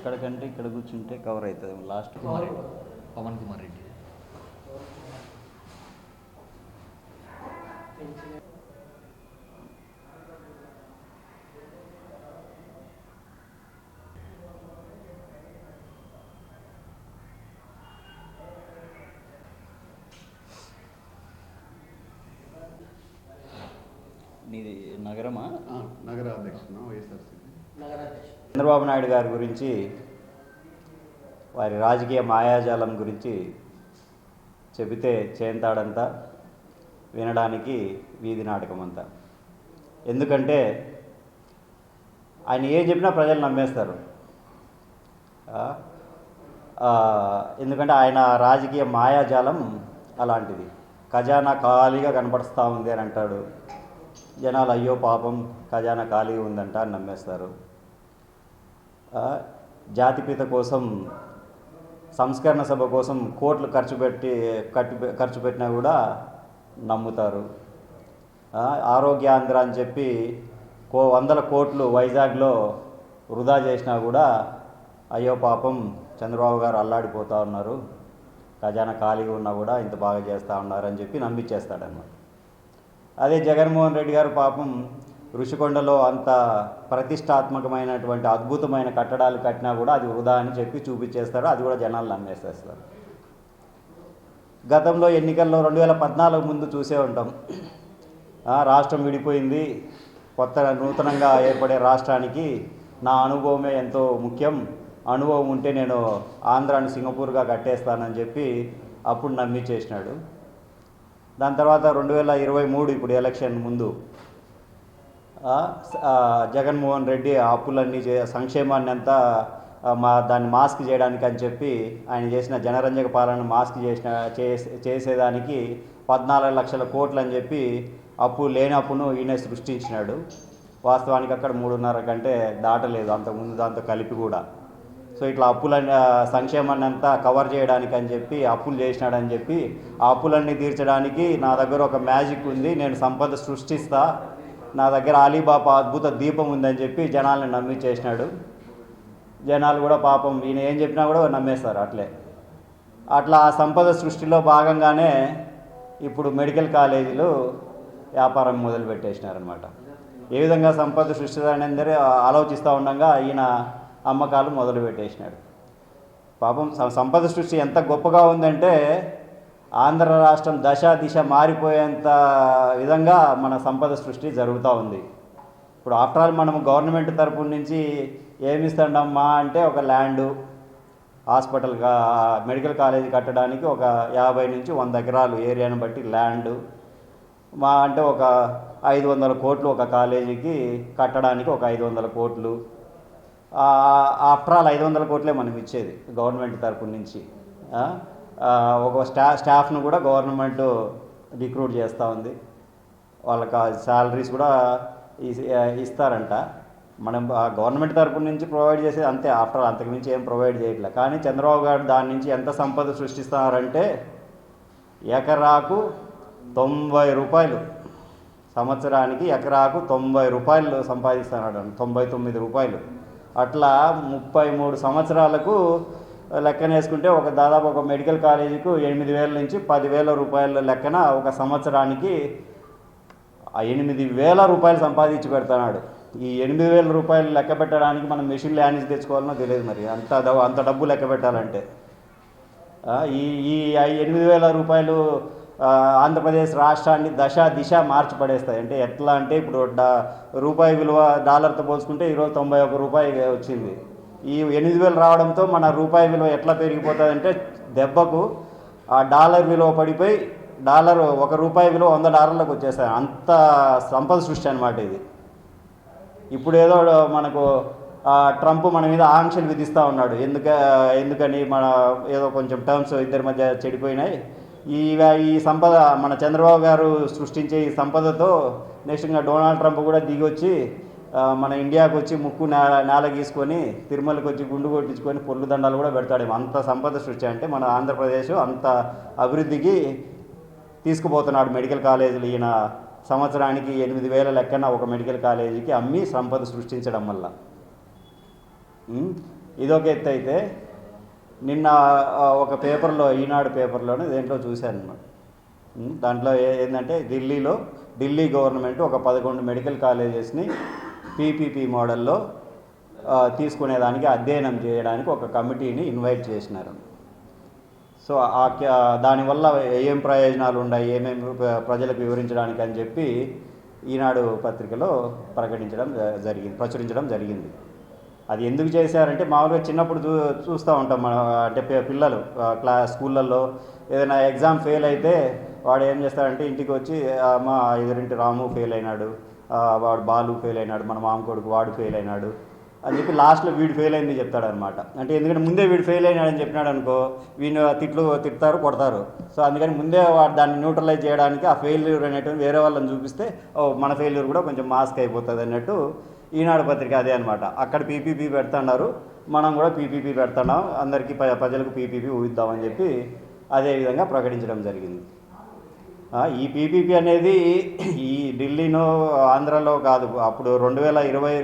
అక్కడికంటే ఇక్కడ కూర్చుంటే కవర్ అవుతుంది. లాస్ట్ కుమార్ పవన్ కుమార్ రెడ్డి. చంద్రబాబు నాయుడు గారి గురించి వారి రాజకీయ మాయాజాలం గురించి చెబితే చేంతాడంతా వినడానికి వీధి నాటకం అంతా ఎందుకంటే ఆయన ఏం చెప్పినా ప్రజలు నమ్మేస్తారు. ఎందుకంటే ఆయన రాజకీయ మాయాజాలం అలాంటిది. ఖజానా ఖాళీగా కనపడుస్తూ ఉంది అని అంటాడు. జనాలు అయ్యో పాపం ఖజానా ఖాళీగా ఉందంట అని నమ్మేస్తారు. జాతిపిత కోసం సంస్కరణ సభ కోసం కోట్లు ఖర్చు పెట్టి కట్టి ఖర్చు పెట్టినా కూడా నమ్ముతారు. ఆ, ఆరోగ్యాంధ్ర అని చెప్పి కో వందల కోట్లు వైజాగ్లో వృధా చేసినా కూడా అయ్యో పాపం చంద్రబాబు గారు అల్లాడిపోతూ ఉన్నారు. ఖజానా ఖాళీగా ఉన్నా కూడా ఇంత బాగా చేస్తూ ఉన్నారు అని చెప్పి నమ్మిచ్చేస్తాడనమాట అదే జగన్మోహన్ రెడ్డి గారు పాపం ఋషికొండలో అంత ప్రతిష్టాత్మకమైనటువంటి అద్భుతమైన కట్టడాలు కట్టినా కూడా అది వృధా అని చెప్పి చూపించేస్తారు. అది కూడా జనాలు నమ్మేసేస్తారు. గతంలో ఎన్నికల్లో రెండు వేల పద్నాలుగు ముందు చూసే ఉంటాం. రాష్ట్రం విడిపోయింది. కొత్త నూతనంగా ఏర్పడే రాష్ట్రానికి నా అనుభవమే ఎంతో ముఖ్యం. అనుభవం ఉంటే నేను ఆంధ్రాని సింగపూర్గా కట్టేస్తానని చెప్పి అప్పుడు నమ్మి చేసినాడు. దాని తర్వాత రెండు వేల ఇరవై మూడు ఇప్పుడు ఎలక్షన్ ముందు జగన్మోహన్ రెడ్డి అప్పులన్నీ చే సంక్షేమాన్ని అంతా మా దాన్ని మాస్క్ చేయడానికి అని చెప్పి ఆయన చేసిన జనరంజక పాలన మాస్క్ చేసిన చేసే- చేసేదానికి పద్నాలుగు లక్షల కోట్లు అని చెప్పి అప్పు లేనప్పును ఈయన సృష్టించినాడు. వాస్తవానికి అక్కడ మూడున్నర కంటే దాటలేదు అంతకుముందు దాంతో కలిపి కూడా. సో ఇట్లా అప్పులన్నీ సంక్షేమాన్ని అంతా కవర్ చేయడానికి అని చెప్పి అప్పులు చేసినాడని చెప్పి ఆ అప్పులన్నీ తీర్చడానికి నా దగ్గర ఒక మ్యాజిక్ ఉంది నేను సంపద సృష్టిస్తా నా దగ్గర అలీబాబా అద్భుత దీపం ఉందని చెప్పి జనాల్ని నమ్మించేసినాడు జనాలు కూడా పాపం ఈయన ఏం చెప్పినా కూడా నమ్మేస్తారు అట్లే. అట్లా ఆ సంపద సృష్టిలో భాగంగానే ఇప్పుడు మెడికల్ కాలేజీలు వ్యాపారం మొదలు పెట్టేసినారనమాట ఏ విధంగా సంపద సృష్టించాలని ఆలోచిస్తూ ఉండగా ఈయన అమ్మకాలు మొదలు పెట్టేసినాడు. పాపం సంపద సృష్టి ఎంత గొప్పగా ఉందంటే ఆంధ్ర రాష్ట్రం దశ దిశ మారిపోయేంత విధంగా మన సంపద సృష్టి జరుగుతూ ఉంది. ఇప్పుడు ఆఫ్టర్ ఆల్ మనం గవర్నమెంట్ తరపు నుంచి ఏమిస్తాడమ్మా అంటే ఒక ల్యాండు హాస్పిటల్ మెడికల్ కాలేజీ కట్టడానికి ఒక యాభై నుంచి వంద ఎకరాలు ఏరియాను బట్టి ల్యాండ్ మా అంటే ఒక ఐదు వందల కోట్లు ఒక కాలేజీకి కట్టడానికి ఒక ఐదు వందల కోట్లు. ఆఫ్టర్ ఆల్ ఐదు వందల కోట్లే మనం ఇచ్చేది గవర్నమెంట్ తరపు నుంచి. ఒక స్టా స్టాఫ్ను కూడా గవర్నమెంట్ రిక్రూట్ చేస్తూ ఉంది. వాళ్ళకి శాలరీస్ కూడా ఇస్తారంట. మనం గవర్నమెంట్ తరపు నుంచి ప్రొవైడ్ చేసేది అంతే. ఆఫ్టర్ అంతకుమించి ఏం ప్రొవైడ్ చేయట్లేదు కానీ చంద్రబాబు గారు దాని నుంచి ఎంత సంపద సృష్టిస్తారంటే ఎకరాకు తొంభై రూపాయలు. సంవత్సరానికి ఎకరాకు తొంభై రూపాయలు సంపాదిస్తున్నాడు తొంభై తొమ్మిది రూపాయలు. అట్లా ముప్పై మూడు సంవత్సరాలకు లెక్కన వేసుకుంటే ఒక దాదాపు ఒక మెడికల్ కాలేజీకు ఎనిమిది వేల నుంచి పదివేల రూపాయల లెక్కన ఒక సంవత్సరానికి ఎనిమిది వేల రూపాయలు సంపాదించి పెడుతున్నాడు. ఈ ఎనిమిది వేల రూపాయలు లెక్క పెట్టడానికి మనం మెషిన్ ల్యాండ్స్ తెచ్చుకోవాలనో తెలియదు మరి. అంత అంత డబ్బు లెక్క పెట్టాలంటే. ఈ ఈ ఎనిమిది వేల రూపాయలు ఆంధ్రప్రదేశ్ రాష్ట్రాన్ని దశ దిశ మార్చి పడేస్తాయి. అంటే ఎట్లా అంటే ఇప్పుడు డా రూపాయి విలువ డాలర్తో పోల్చుకుంటే ఈరోజు తొంభై ఒక రూపాయి వచ్చింది. ఈ ఎనిమిది వేలు రావడంతో మన రూపాయి విలువ ఎట్లా పెరిగిపోతుందంటే దెబ్బకు ఆ డాలర్ విలువ పడిపోయి డాలర్ ఒక రూపాయి విలువ వంద డాలర్లకు వచ్చేస్తాయి. అంత సంపద సృష్టి అనమాట ఇది. ఇప్పుడు ఏదో మనకు ట్రంప్ మన మీద ఆంక్షలు విధిస్తూ ఉన్నాడు. ఎందుక ఎందుకని మన ఏదో కొంచెం టర్మ్స్ ఇద్దరి మధ్య చెడిపోయినాయి. ఈ ఈ సంపద మన చంద్రబాబు గారు సృష్టించే ఈ సంపదతో నెక్స్ట్ ఇంకా డొనాల్డ్ ట్రంప్ కూడా దిగి వచ్చి మన ఇండియాకు వచ్చి ముక్కు నేల నేల గీసుకొని తిరుమలకి వచ్చి గుండు కొట్టించుకొని పొల్లు దండాలు కూడా పెడతాడేమో అంత సంపద సృష్టి అంటే మన ఆంధ్రప్రదేశ్ అంత అభివృద్ధికి తీసుకుపోతున్నాడు మెడికల్ కాలేజీలు. ఈయన సంవత్సరానికి ఎనిమిది వేల లెక్కన ఒక మెడికల్ కాలేజీకి అమ్మి సంపద సృష్టించడం వల్ల. ఇదొక ఎత్తు అయితే. నిన్న ఒక పేపర్లో ఈనాడు పేపర్లోనే దేంట్లో చూశాను అనమాట దాంట్లో ఏంటంటే ఢిల్లీలో ఢిల్లీ గవర్నమెంట్ ఒక పదకొండు మెడికల్ కాలేజెస్ని పీపీపీ మోడల్లో తీసుకునేదానికి అధ్యయనం చేయడానికి ఒక కమిటీని ఇన్వైట్ చేసినారు. సో ఆ దానివల్ల ఏం ప్రయోజనాలు ఉన్నాయి ఏమేమి ప్రజలకు వివరించడానికి అని చెప్పి ఈనాడు పత్రికలో ప్రకటించడం జ- జరిగింది ప్రచురించడం జరిగింది. అది ఎందుకు చేశారంటే మామూలుగా చిన్నప్పుడు చూ చూస్తూ ఉంటాం మనం అంటే పిల్లలు క్లా స్కూళ్ళల్లో ఏదైనా ఎగ్జామ్ ఫెయిల్ అయితే వాడు ఏం చేస్తాడంటే ఇంటికి వచ్చి మా ఎదురింటి రాము ఫెయిల్ అయినాడు వాడు బాలు ఫెయిల్ అయినాడు మన మామ కొడుకు వాడు ఫెయిల్ అయినాడు అని చెప్పి లాస్ట్లో వీడు ఫెయిల్ అయింది చెప్తాడు అనమాట అంటే ఎందుకంటే ముందే వీడు ఫెయిల్ అయినాడని చెప్పినాడు అనుకో వీడిని తిట్లు తిడతారు కొడతారు. సో అందుకని ముందే వాడు దాన్ని న్యూట్రలైజ్ చేయడానికి ఆ ఫెయిల్యూర్ అనేటువంటి వేరే వాళ్ళని చూపిస్తే ఓ మన ఫెయిల్యూర్ కూడా కొంచెం మాస్క్ అయిపోతుంది అన్నట్టు ఈనాడు పత్రిక అదే అనమాట అక్కడ పీపీపీ పెడుతున్నారు మనం కూడా పీపీపీ పెడుతున్నాం అందరికీ ప్రజలకు పీపీపీ ఊహిద్దామని చెప్పి అదే విధంగా ప్రకటించడం జరిగింది. ఈ పీపీపీ అనేది ఢిల్లీనో ఆంధ్రలో కాదు. అప్పుడు రెండు వేల ఇరవై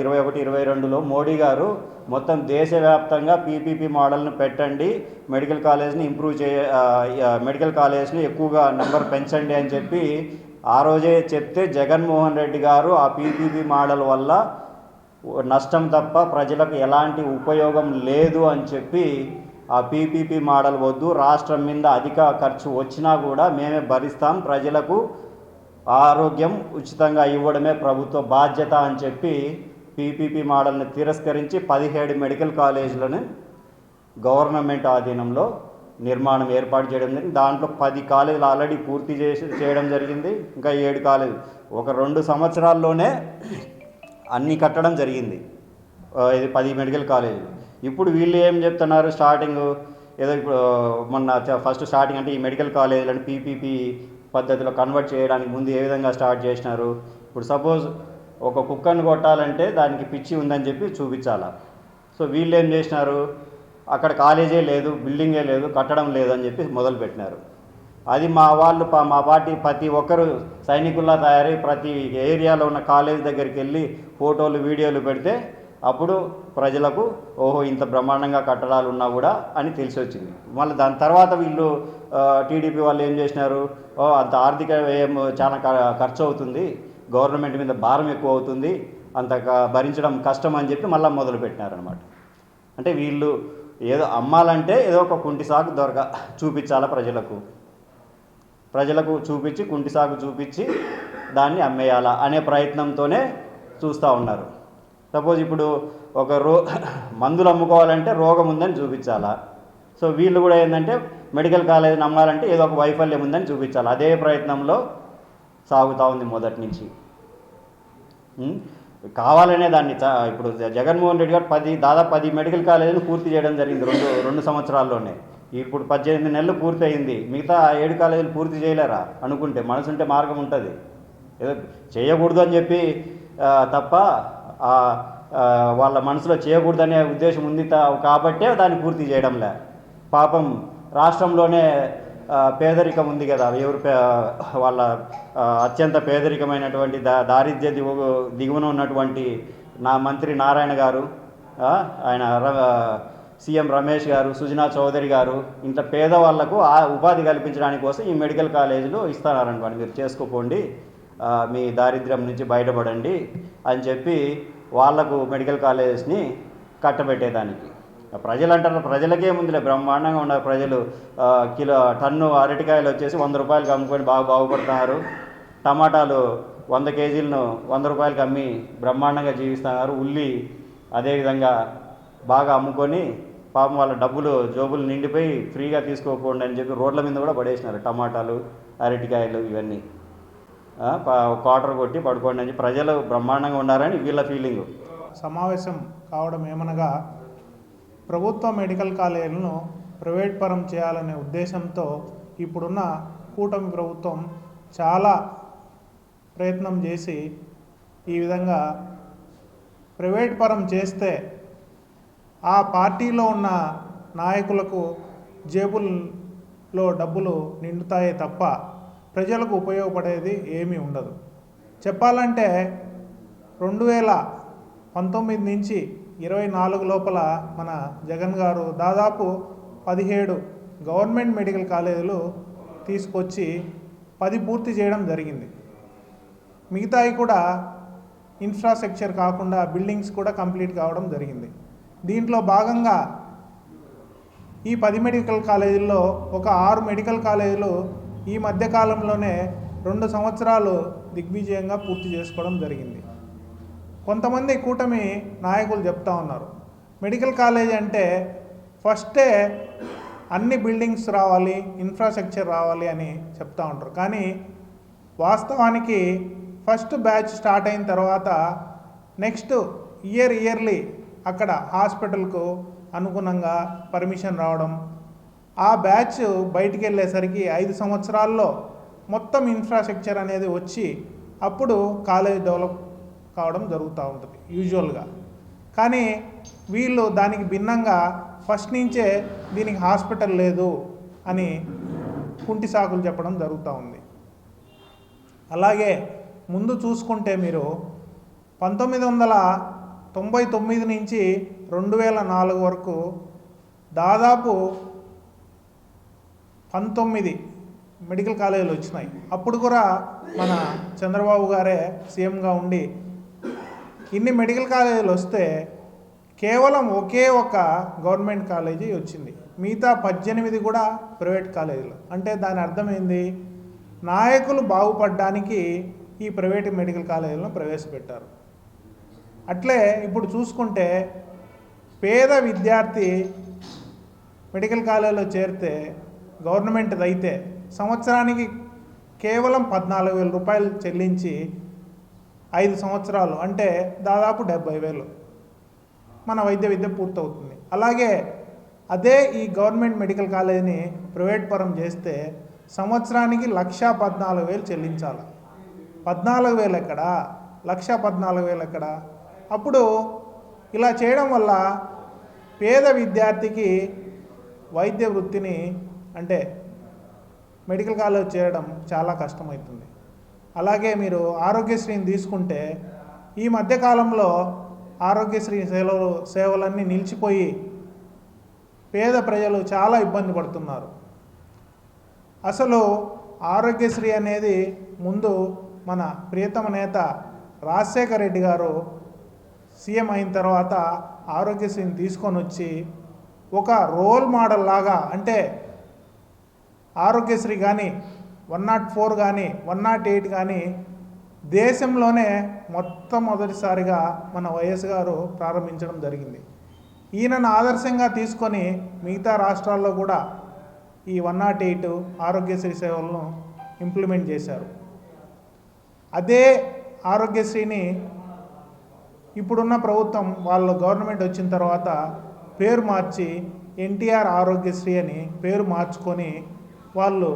ఇరవై ఒకటి ఇరవై రెండులో మోడీ గారు మొత్తం దేశవ్యాప్తంగా పీపీపీ మోడల్ని పెట్టండి మెడికల్ కాలేజ్ని ఇంప్రూవ్ చే మెడికల్ కాలేజ్ని ఎక్కువగా నెంబర్ పెంచండి అని చెప్పి ఆ రోజే చెప్తే జగన్మోహన్ రెడ్డి గారు ఆ పీపీపీ మోడల్ వల్ల నష్టం తప్ప ప్రజలకు ఎలాంటి ఉపయోగం లేదు అని చెప్పి ఆ పీపీపీ మోడల్ వద్దు. రాష్ట్రం మీద అధిక ఖర్చు వచ్చినా కూడా మేమే భరిస్తాం. ప్రజలకు ఆరోగ్యం ఉచితంగా ఇవ్వడమే ప్రభుత్వ బాధ్యత అని చెప్పి పీపీపీ మోడల్ని తిరస్కరించి పదిహేడు మెడికల్ కాలేజీలను గవర్నమెంట్ ఆధీనంలో నిర్మాణం ఏర్పాటు చేయడం జరిగింది. దాంట్లో పది కాలేజీలు ఆల్రెడీ పూర్తి చేసి చేయడం జరిగింది. ఇంకా ఏడు కాలేజీ ఒక రెండు సంవత్సరాల్లోనే అన్నీ కట్టడం జరిగింది. ఇది పది మెడికల్ కాలేజీలు. ఇప్పుడు వీళ్ళు ఏం చెప్తున్నారు? స్టార్టింగ్ ఏదో ఇప్పుడు మొన్న ఫస్ట్ స్టార్టింగ్ అంటే ఈ మెడికల్ కాలేజీలను పీపీపీ పద్ధతిలో కన్వర్ట్ చేయడానికి ముందు ఏ విధంగా స్టార్ట్ చేసినారు? ఇప్పుడు సపోజ్ ఒక కుక్కను కొట్టాలంటే దానికి పిచ్చి ఉందని చెప్పి చూపించాలా? సో వీళ్ళు ఏం చేసినారు? అక్కడ కాలేజే లేదు బిల్డింగే లేదు కట్టడం లేదు అని చెప్పి మొదలుపెట్టినారు అది మా వాళ్ళు ప- మా పార్టీ ప్రతి ఒక్కరు సైనికుల్లా తయారై ప్రతి ఏరియాలో ఉన్న కాలేజ్ దగ్గరికి వెళ్ళి ఫోటోలు వీడియోలు పెడితే అప్పుడు ప్రజలకు ఓహో ఇంత బ్రహ్మాండంగా కట్టడాలు ఉన్నా కూడా అని తెలిసి వచ్చింది మళ్ళీ దాని తర్వాత వీళ్ళు టీడీపీ వాళ్ళు ఏం చేసినారు? ఓ అంత ఆర్థిక వ్యయం చాలా ఖర్చు అవుతుంది గవర్నమెంట్ మీద భారం ఎక్కువ అవుతుంది. అంత భరించడం కష్టం అని చెప్పి మళ్ళీ మొదలు పెట్టినారనమాట అంటే వీళ్ళు ఏదో అమ్మాలంటే ఏదో ఒక కుంటి సాగు దొరక చూపించాలా ప్రజలకు. ప్రజలకు చూపించి కుంటి సాగు చూపించి దాన్ని అమ్మేయాలా అనే ప్రయత్నంతోనే చూస్తూ ఉన్నారు. సపోజ్ ఇప్పుడు ఒక రో మందులు అమ్ముకోవాలంటే రోగం ఉందని చూపించాలా? సో వీళ్ళు కూడా ఏంటంటే మెడికల్ కాలేజ్ నమ్మాలంటే ఏదో ఒక వైఫల్యం ఉందని చూపించాలి? అదే ప్రయత్నంలో సాగుతూ ఉంది మొదటి నుంచి. కావాలనే దాన్ని ఇప్పుడు జగన్మోహన్ రెడ్డి గారు పది దాదాపు పది మెడికల్ కాలేజీని పూర్తి చేయడం జరిగింది రెండు రెండు సంవత్సరాల్లోనే. ఇప్పుడు పద్దెనిమిది నెలలు పూర్తి అయింది మిగతా ఏడు కాలేజీలు పూర్తి చేయలేరా? అనుకుంటే మనసుంటే మార్గం ఉంటుంది. ఏదో చేయకూడదు అని చెప్పి తప్ప వాళ్ళ మనసులో చేయకూడదనే ఉద్దేశం ఉంది కాబట్టే దాన్ని పూర్తి చేయడంలే. పాపం రాష్ట్రంలోనే పేదరికం ఉంది కదా. ఎవరు వాళ్ళ అత్యంత పేదరికమైనటువంటి దా దారిద్ర్య దిగు దిగువన ఉన్నటువంటి నా మంత్రి నారాయణ గారు ఆయన ర- సీఎం రమేష్ గారు సుజనా చౌదరి గారు ఇంత పేదవాళ్ళకు ఆ ఉపాధి కల్పించడానికి కోసం ఈ మెడికల్ కాలేజీలు ఇస్తారనమాట మీరు చేసుకోపోండి. మీ దారిద్ర్యం నుంచి బయటపడండి అని చెప్పి వాళ్ళకు మెడికల్ కాలేజెస్ని కట్టబెట్టేదానికి. ప్రజలు అంటారు ప్రజలకే ముందులే బ్రహ్మాండంగా ఉన్నారు ప్రజలు. కిలో టన్ను అరటికాయలు వచ్చేసి వంద రూపాయలకి అమ్ముకొని బాగా బాగుపడుతున్నారు. టమాటాలు వంద కేజీలను వంద రూపాయలకి అమ్మి బ్రహ్మాండంగా జీవిస్తున్నారు. ఉల్లి అదేవిధంగా బాగా అమ్ముకొని పాపం వాళ్ళ డబ్బులు జోబులు నిండిపోయి ఫ్రీగా తీసుకోకపోండి అని చెప్పి రోడ్ల మీద కూడా పడేసినారు. టమాటాలు అరటికాయలు ఇవన్నీ. క్వార్టర్ కొట్టి పడుకోండి అని ప్రజలు బ్రహ్మాండంగా ఉన్నారని వీళ్ళ ఫీలింగ్. సమావేశం కావడం ఏమనగా ప్రభుత్వ మెడికల్ కాలేజీలను ప్రైవేట్ పరం చేయాలనే ఉద్దేశంతో ఇప్పుడున్న కూటమి ప్రభుత్వం చాలా ప్రయత్నం చేసి ఈ విధంగా ప్రైవేట్ పరం చేస్తే ఆ పార్టీలో ఉన్న నాయకులకు జేబుల్లో డబ్బులు నిండుతాయే తప్ప ప్రజలకు ఉపయోగపడేది ఏమీ ఉండదు. చెప్పాలంటే రెండు వేల పంతొమ్మిది నుంచి ఇరవై నాలుగు లోపల మన జగన్ గారు దాదాపు పదిహేడు గవర్నమెంట్ మెడికల్ కాలేజీలు తీసుకొచ్చి పది పూర్తి చేయడం జరిగింది. మిగతాయి కూడా ఇన్ఫ్రాస్ట్రక్చర్ కాకుండా బిల్డింగ్స్ కూడా కంప్లీట్ కావడం జరిగింది. దీంట్లో భాగంగా ఈ పది మెడికల్ కాలేజీల్లో ఒక ఆరు మెడికల్ కాలేజీలు ఈ మధ్యకాలంలోనే రెండు సంవత్సరాలు దిగ్విజయంగా పూర్తి చేసుకోవడం జరిగింది. కొంతమంది కూటమి నాయకులు చెప్తా ఉన్నారు. మెడికల్ కాలేజ్ అంటే ఫస్టే అన్ని బిల్డింగ్స్ రావాలి ఇన్ఫ్రాస్ట్రక్చర్ రావాలి అని చెప్తా ఉంటారు. కానీ వాస్తవానికి ఫస్ట్ బ్యాచ్ స్టార్ట్ అయిన తర్వాత నెక్స్ట్ ఇయర్ ఇయర్లీ అక్కడ హాస్పిటల్కు అనుగుణంగా పర్మిషన్ రావడం ఆ బ్యాచ్ బయటికి వెళ్ళేసరికి ఐదు సంవత్సరాల్లో మొత్తం ఇన్ఫ్రాస్ట్రక్చర్ అనేది వచ్చి అప్పుడు కాలేజ్ డెవలప్ కావడం జరుగుతూ ఉంటుంది యూజువల్గా కానీ వీళ్ళు దానికి భిన్నంగా ఫస్ట్ నుంచే దీనికి హాస్పిటల్ లేదు అని కుంటి సాకులు చెప్పడం జరుగుతూ ఉంది. అలాగే ముందు చూసుకుంటే మీరు పంతొమ్మిది వందల తొంభై తొమ్మిది నుంచి రెండు వేల నాలుగు వరకు దాదాపు పంతొమ్మిది మెడికల్ కాలేజీలు వచ్చినాయి. అప్పుడు కూడా మన చంద్రబాబు గారే సీఎంగా ఉండి ఇన్ని మెడికల్ కాలేజీలు వస్తే కేవలం ఒకే ఒక గవర్నమెంట్ కాలేజీ వచ్చింది. మిగతా పద్దెనిమిది కూడా ప్రైవేట్ కాలేజీలు. అంటే దాని అర్థమైంది నాయకులు బాగుపడడానికి ఈ ప్రైవేట్ మెడికల్ కాలేజీలను ప్రవేశపెట్టారు. అట్లే ఇప్పుడు చూసుకుంటే పేద విద్యార్థి మెడికల్ కాలేజీలో చేరితే గవర్నమెంట్ది అయితే సంవత్సరానికి కేవలం పద్నాలుగు వేల రూపాయలు చెల్లించి ఐదు సంవత్సరాలు అంటే దాదాపు డెబ్బై వేలు మన వైద్య విద్య పూర్తవుతుంది. అలాగే అదే ఈ గవర్నమెంట్ మెడికల్ కాలేజీని ప్రైవేట్ పరం చేస్తే సంవత్సరానికి లక్ష పద్నాలుగు వేలు చెల్లించాలి. పద్నాలుగు వేలు ఎక్కడ? లక్ష పద్నాలుగు వేలు ఎక్కడ? అప్పుడు ఇలా చేయడం వల్ల పేద విద్యార్థికి వైద్య వృత్తిని అంటే మెడికల్ కాలేజ్ చేయడం చాలా కష్టమవుతుంది అలాగే మీరు ఆరోగ్యశ్రీని తీసుకుంటే ఈ మధ్యకాలంలో ఆరోగ్యశ్రీ సేవలు సేవలన్నీ నిలిచిపోయి పేద ప్రజలు చాలా ఇబ్బంది పడుతున్నారు. అసలు ఆరోగ్యశ్రీ అనేది ముందు మన ప్రియతమ నేత రాజశేఖర రెడ్డి గారు సీఎం అయిన తర్వాత ఆరోగ్యశ్రీని తీసుకొని వచ్చి ఒక రోల్ మోడల్ లాగా అంటే ఆరోగ్యశ్రీ కానీ వన్ నాట్ ఫోర్ కానీ వన్ నాట్ ఎయిట్ కానీ దేశంలోనే మొట్టమొదటిసారిగా మన వైఎస్ గారు ప్రారంభించడం జరిగింది. ఈయనను ఆదర్శంగా తీసుకొని మిగతా రాష్ట్రాల్లో కూడా ఈ వన్ నాట్ ఎయిట్ ఆరోగ్యశ్రీ సేవలను ఇంప్లిమెంట్ చేశారు. అదే ఆరోగ్యశ్రీని ఇప్పుడున్న ప్రభుత్వం వాళ్ళ గవర్నమెంట్ వచ్చిన తర్వాత పేరు మార్చి ఎన్టీఆర్ ఆరోగ్యశ్రీ అని పేరు మార్చుకొని వాళ్ళు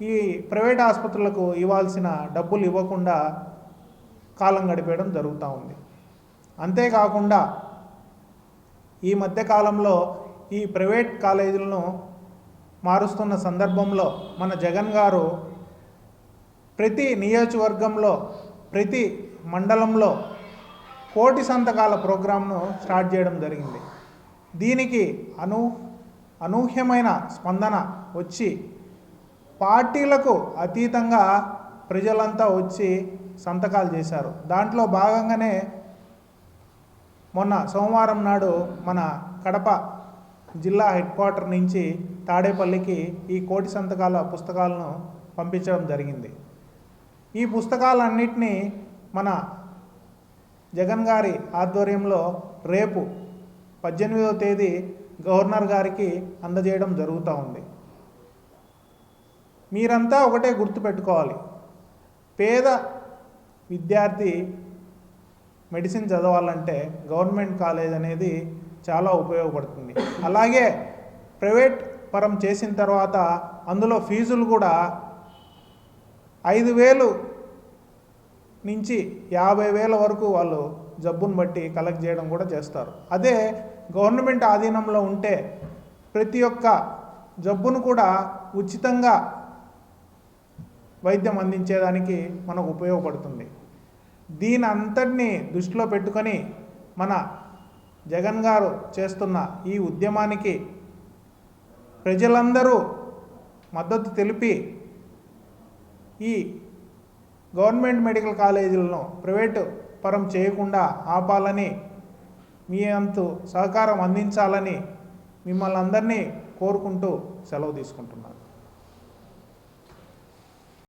ఈ ప్రైవేట్ ఆసుపత్రులకు ఇవ్వాల్సిన డబ్బులు ఇవ్వకుండా కాలం గడిపేయడం జరుగుతూ ఉంది. అంతేకాకుండా ఈ మధ్య కాలంలో ఈ ప్రైవేట్ కాలేజీలను మారుస్తున్న సందర్భంలో మన జగన్ గారు ప్రతి నియోజకవర్గంలో ప్రతి మండలంలో కోటి సంతకాల ప్రోగ్రాంను స్టార్ట్ చేయడం జరిగింది. దీనికి అను అనూహ్యమైన స్పందన వచ్చి పార్టీలకు అతీతంగా ప్రజలంతా వచ్చి సంతకాలు చేశారు. దాంట్లో భాగంగానే మొన్న సోమవారం నాడు మన కడప జిల్లా హెడ్ క్వార్టర్ నుంచి తాడేపల్లికి ఈ కోటి సంతకాల పుస్తకాలను పంపించడం జరిగింది. ఈ పుస్తకాలన్నింటినీ మన జగన్ గారి ఆధ్వర్యంలో రేపు పద్దెనిమిదవ తేదీ గవర్నర్ గారికి అందజేయడం జరుగుతూ ఉంది. మీరంతా ఒకటే గుర్తుపెట్టుకోవాలి. పేద విద్యార్థి మెడిసిన్ చదవాలంటే గవర్నమెంట్ కాలేజ్ అనేది చాలా ఉపయోగపడుతుంది. అలాగే ప్రైవేట్ పరం చేసిన తర్వాత అందులో ఫీజులు కూడా ఐదు వేలు నుంచి యాభై వేల వరకు వాళ్ళు జబ్బును బట్టి కలెక్ట్ చేయడం కూడా చేస్తారు. అదే గవర్నమెంట్ ఆధీనంలో ఉంటే ప్రతి ఒక్క జబ్బును కూడా ఉచితంగా వైద్యం అందించేదానికి మనకు ఉపయోగపడుతుంది. దీని అంతటినీ దృష్టిలో పెట్టుకొని మన జగన్ గారు చేస్తున్న ఈ ఉద్యమానికి ప్రజలందరూ మద్దతు తెలిపి ఈ గవర్నమెంట్ మెడికల్ కాలేజీలను ప్రైవేటు పరం చేయకుండా ఆపాలని మీ అంతు సహకారం అందించాలని మిమ్మల్ని అందరినీ కోరుకుంటూ సెలవు తీసుకుంటున్నాను.